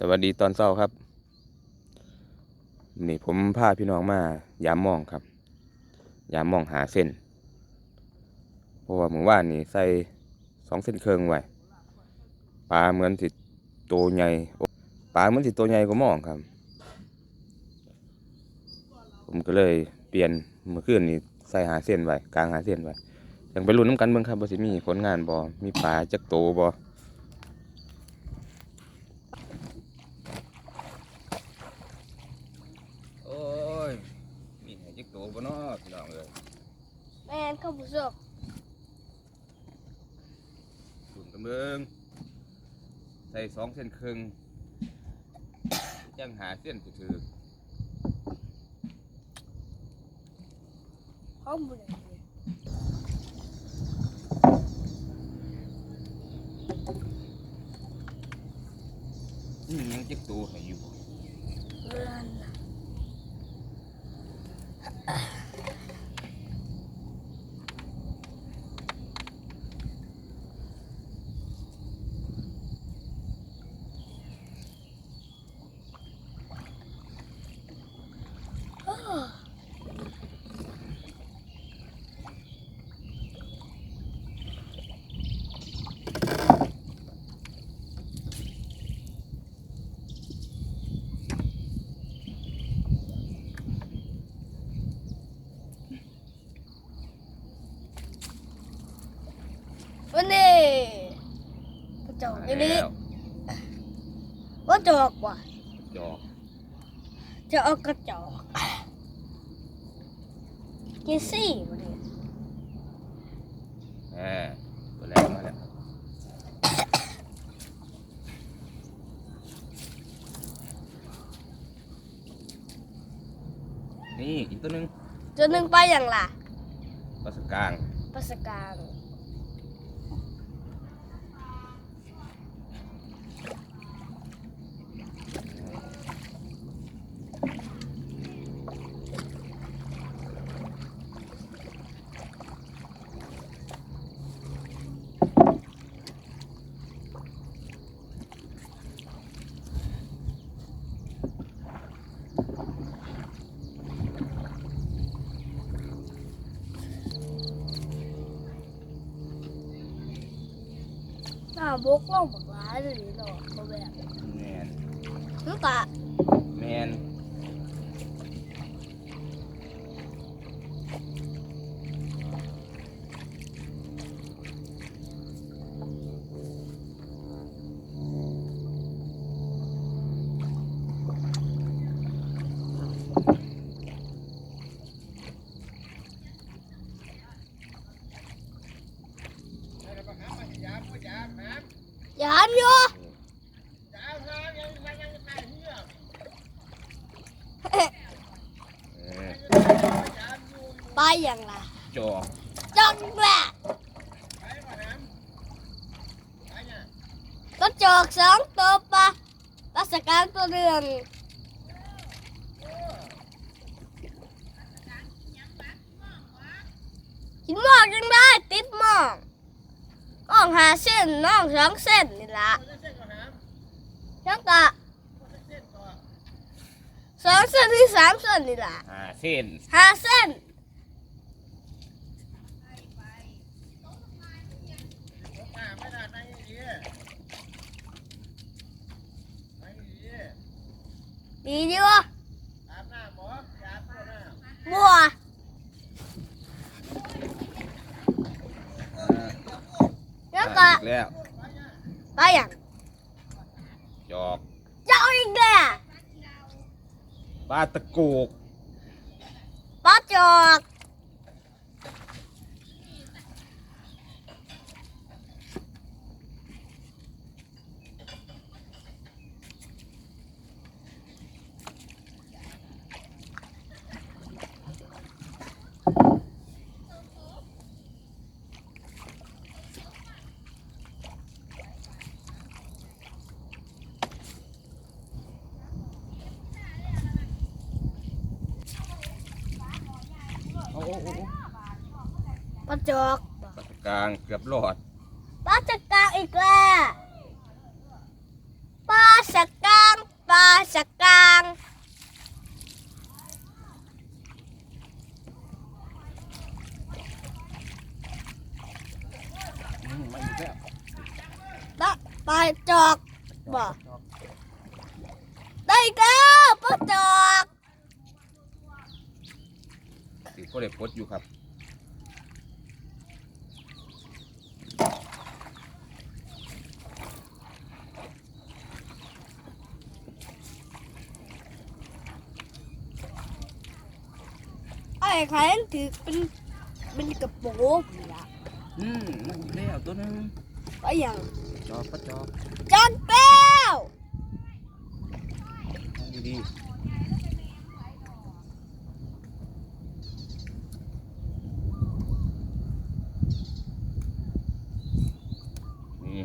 สวัสดีตอนเช้าครับ นี่ผมพาพี่น้องมายามมองครับ ยามมองหาเส้นเพราะว่าเมื่อวานนี่ใส่สองเส้นเครื่องไว้ปลาเหมือนสิโตใหญ่ปลาเหมือนสิโตใหญ่กว่าหมองครับ ผมก็เลยเปลี่ยนเมื่อคืนนี้ใส่หาเส้นไว้กลางหาเส้นไว้ยังไปลุ้นน้ำกันเบิ่งครับว่าสิมีผลงานบ่มีปลาจักโตบ่โอ้ย มีให้จักโตบ่เนาะพี่น้องเอ้ย แม่ นข้าวผู้ชมสุ่มกันเบิ่งใส่สองเส้นครึ่งจังหาเส้นถือข้าวผู้ใดเนี่ยๆนี่ยังจักโตให้อยู่บ่ เรือนน่ะอ้อวันนี้กระจ อกอันนี้แล้วว่าจอกว่ะจอกจะเอากระจอกกินซี่วันนี้แหมตัวแล้วมาแล้วนี่อีกตัวหนึง ตัวหนึ่งไปอย่างล่ะ ปลาสกลางปลาสกางห น้าบกเล่าบักร้ายเลยนี่เนาะบ่แบบแมนนึกอะแมน ไปอย่างล่ะจอกจอกแหละก็จอกสองตัวปะปลาสกางตัวเรืองกินหมอกยังได้ติดหมอกน้องหาเส้นน้องสองเส้นนี่ละยังกะสองเส้นที่สามเส้นนี่ละหาเส้นหาเส้น ดีดีวะบัวอ่าแล้วอ่าก็อีกแล้วไปอย่างจอกเจ้าอีกแล้วปลาตะกูกปลาจอก อกปัตกลางเกือบรอดปลาตะกางอีกแล้วปลาตะกางปลาตะกางอืมมาอีกแล้วปลาปลาจอกบ่ได้อีกแปลาจอก สิพ่อเด็กพดอยู่ครับ อ้ใครนั่นถือเป็นเป็นกระโปรงนี่ล่ะอืมมาอีกแล้วตัวหนึงไปอย่างจอบปะจอบจอนแป้วเอาดีๆนี่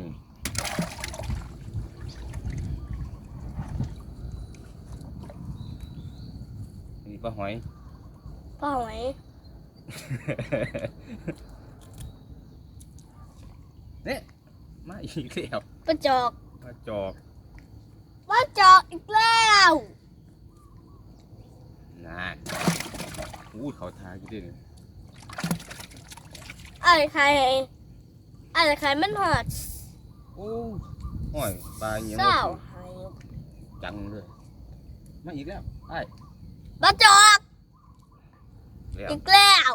นี่ปลาหอย พ่อหอยเนี่ยมาอีกแล้วปลาจอกมาจอกปลาจอกอีกแล้วนะอู้เขาทาอยู่ดิเนี่ยไอ้ใครไอ้ใครมันหอดโอ้ห้อยปลาเงี้ยเศร้าจังเลยมาอีกแล้วไอ้ปลาจอก แล้วอีกแล้ว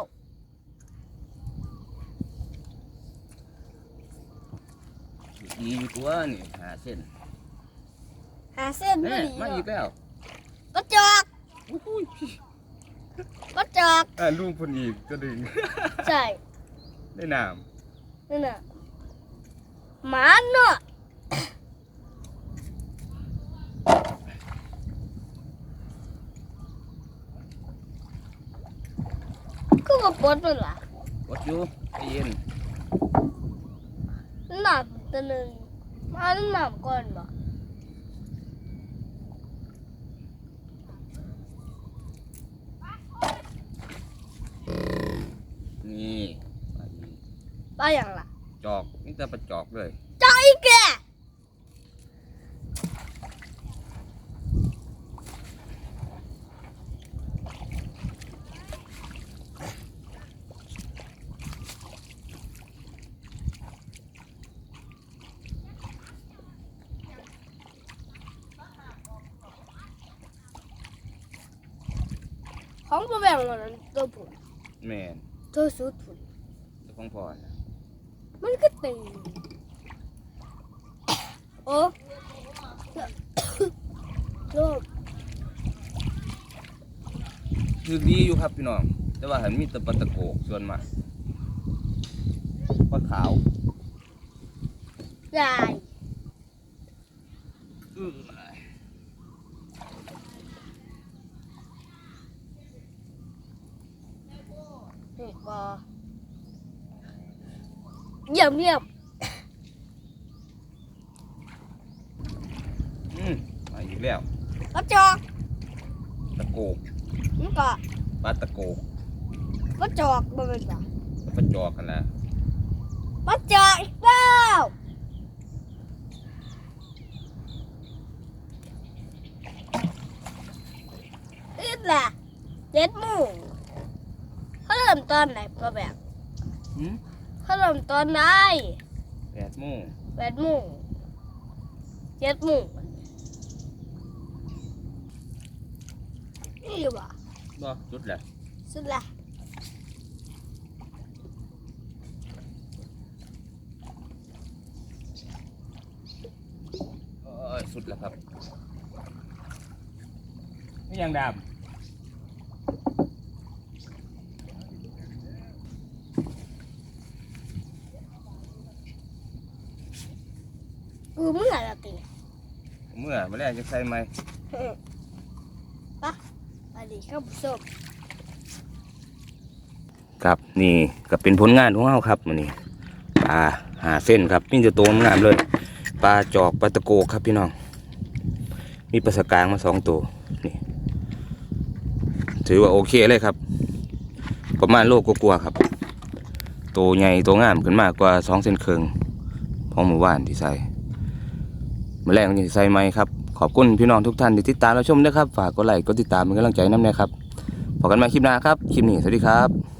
ดีตัวนี่หาเส้นหาเส้นไม่เนี่ยดีมาอีกแล้วปลาจอกอู้หูยปลาจอกอ่าลุงพนอีกจะดึงใช่ได้น้นั่นน่ะหมาเนาะ ก็กระปดมันล่ะำกดอยู่ใจเย็นหนักตัวหนึ่งมาหนักก่อนบ่นี่มาอีกปลาอย่างล่ะจอกนี่แต่ปลาจอกเลยจอกอีกแก ของตัวแบ่งมันตัวผุนแม่นตัวสุดผุนเจ้าของพ่อนะมันก็ตีโอ้โลกคือดีอยู่ครับพี่น้อง แต่ว่าเห็นมีแต่ปลาตะโกกส่วนมากปลาขาวใหญ่ อื้อ นี่ก็ เยี่ยมเยี่ยมอืมมาอีกแล้วกระจอกตะโกกมันก็ปลาตะโกกกระจอกบ่เป็นปะปลาจอกกันนะกระจอกอีกแล้วอีกละเจ็ดโมงเขาเริ่มตอนไหนปะแบบหืม เขาเริ่มตอนไหนแปดโมงแปดโมงเจ็ดโมงนี่วะบ่จุดแหละสุดละเออสุดแล้วครับนี่ยังดำ กูเมื่อละตี เมื่อมาแรกจะใส่ไหมปะอันนี้ข้าวผสมครับนี่ก็เป็นผลงานของเราครับมันนี่ปลาหาเส้นครับนี่จะโตงามเลยปลาจอกปลาตะโกกครับพี่น้อง มีปลาสกางมาสองตัวนี่ถือว่าโอเคเลยครับ ประมาณโลกกลัวาๆครับโตใหญ่โตงามขึ้นมากกว่าสองเส้นเคิงพอมือว่านที่ใส่ มาแรงยังใส่ไหมครับ ขอบคุณพี่น้องทุกท่านที่ติดตามและชมนะครับ ฝากกดไลค์กดติดตามเป็นกำลังใจน้ำนะครับพบกันใหม่คลิปหน้าครับ คลิปนี้สวัสดีครับ